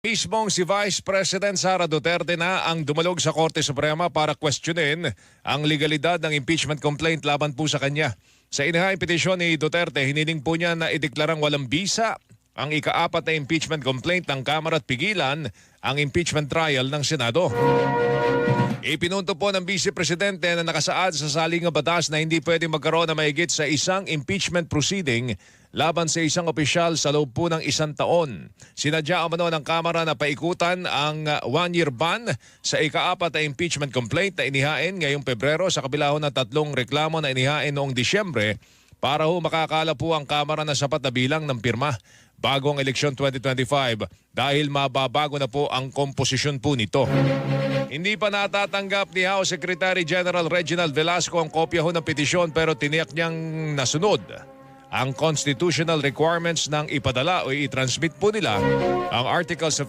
Mismong si Vice President Sara Duterte na ang dumalog sa Korte Suprema para questionin ang legalidad ng impeachment complaint laban po sa kanya. Sa inahaing petisyon ni Duterte, hiniling po niya na ideklarang walang bisa ang ikaapat na impeachment complaint ng Kamara at pigilan ang impeachment trial ng Senado. Ipinunto po ng Vice Presidente na nakasaad sa saling ng batas na hindi pwede magkaroon na mahigit sa isang impeachment proceeding laban sa isang opisyal sa loob po ng isang taon. Sinadya umano ng Kamara na paikutan ang one-year ban sa ikaapat na impeachment complaint na inihain ngayong Pebrero sa kabila ho ng tatlong reklamo na inihain noong Disyembre para ho makakala po ang Kamara na sapat na bilang ng pirma bago ang eleksyon 2025 dahil mababago na po ang komposisyon po nito. Hindi pa natatanggap ni House Secretary General Reginald Velasco ang kopya ho ng petisyon pero tiniyak niyang nasunod ang constitutional requirements ng ipadala o i-transmit po nila ang Articles of